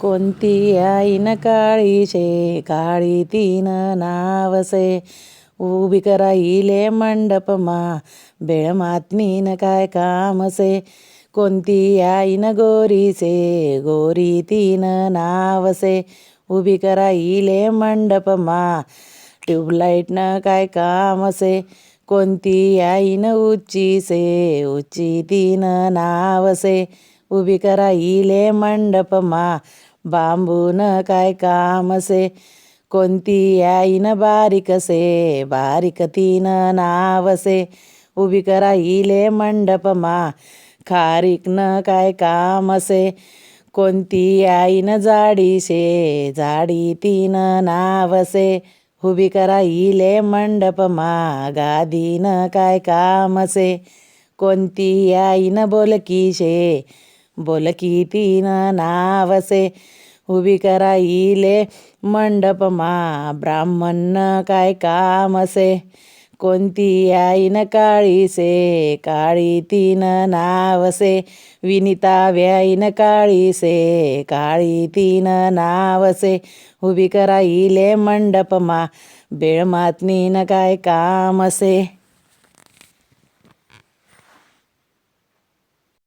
कोणती आईन काळीशे काळी तीन नावसे. उभी कराईले मंडपमा बेळमातनीन काय कामसे. कोणती आईन गोरीसे गोरी तीन नावसे. उभी कराईले मंडपमा ट्यूबलाईटनं काय कामसे. कोणती आईन उच्चीसे उच्ची तीन नावसे. उभी कराईले मंडपमा बांबून काय कामसे कोणती आईन बारीकसे बारीक तीन नावसे उभी कराईले मंडपमा. न काय कामसे कोणती आईन जाडीशे जाडी तीन नावसे उभी कराईले मंडपमा. गादीन काय कामसे कोणती आईन बोलकीशे बोलकी तीन नावसे उभी कराईले मंडपमा ब्राह्मण काय कामसे? कोणती आईन काळीसे? काळी तीन नावसे विनिता व्याईन काळीसे काळी तीन नावसे उभी कराईले मंडपमा बेळमातनीन काय कामसे?